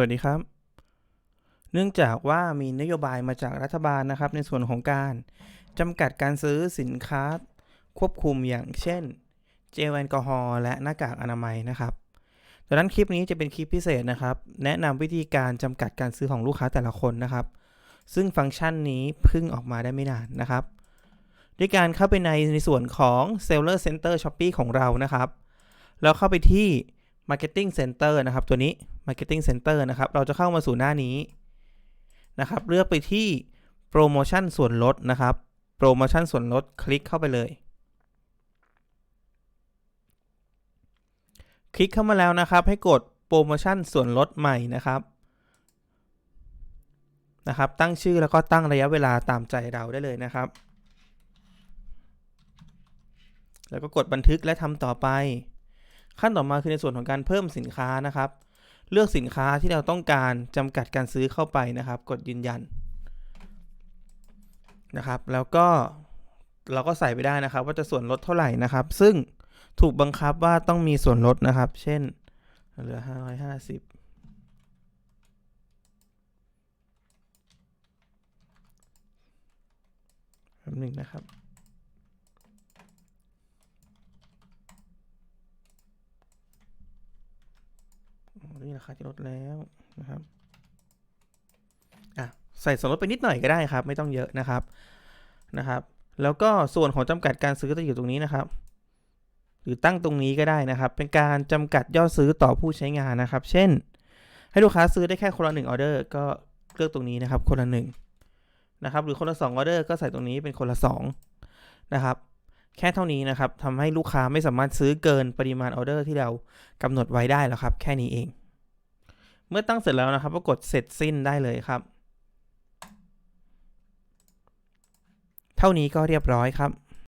วัสดีครับ เนื่องจากว่ามีนโยบายมาจากรัฐบาลนะครับ ในส่วนของการจำกัดการซื้อสินค้า ควบคุมอย่างเช่น เจลแอลกอฮอล์และหน้ากากอนามัยนะครับดังนั้นคลิปนี้จะเป็นคลิปพิเศษนะครับ แนะนำวิธีการจำกัดการซื้อของลูกค้าแต่ละคนนะครับ ซึ่งฟังก์ชันนี้เพิ่งออกมาได้ไม่นานนะครับ ด้วยการเข้าไปในในส่วนของ Seller Center Shopee ของเรานะครับ แล้วเข้าไปที่ Marketing Center นะครับ ตัวนี้ Marketing Center นะครับ เราจะเข้ามาสู่หน้านี้นะครับ เลือกไปที่โปรโมชั่นส่วนลดนะครับ โปรโมชั่นส่วนลดคลิกเข้าไปเลย คลิกเข้ามาแล้วนะครับ ให้กดโปรโมชั่นส่วนลดใหม่นะครับนะครับ ตั้งชื่อแล้วก็ตั้งระยะเวลาตามใจเราได้เลยนะครับ แล้วก็กดบันทึกและทำต่อไป ขั้นต่อมาคือในส่วนของการเพิ่มสินค้านะครับ เลือกสินค้าที่เราต้องการจำกัดการซื้อเข้าไปนะครับ กดยืนยันนะครับ แล้วก็เราก็ใส่ไปได้นะครับ ว่าจะส่วนลดเท่าไหร่นะครับ ซึ่งถูกบังคับว่าต้องมีส่วนลดนะครับ เช่นเหลือ 550แป๊บหนึ่งนะครับ นี่ราคาจะลดแล้วนะครับอะใส่ส่วนลดไปนิดหน่อยก็ได้ครับ ไม่ต้องเยอะนะครับนะครับ แล้วก็ส่วนของจำกัดการซื้อจะอยู่ตรงนี้นะครับ หรือตั้งตรงนี้ก็ได้นะครับ เป็นการจำกัดยอดซื้อต่อผู้ใช้งานนะครับ เช่น ให้ลูกค้าซื้อได้แค่คนละหนึ่งออเดอร์ก็เลือกตรงนี้นะครับ คนละหนึ่งนะครับ หรือคนละสองออเดอร์ก็ใส่ตรงนี้เป็นคนละสองนะครับแค่เท่านี้นะครับทำให้ลูกค้าไม่สามารถซื้อเกินปริมาณออเดอร์ที่เรากำหนดไว้ได้แล้วครับ แค่นี้เอง เมื่อตั้งเสร็จแล้วนะครับก็กดเสร็จสิ้นได้เลยครับ เท่านี้ก็เรียบร้อยครับ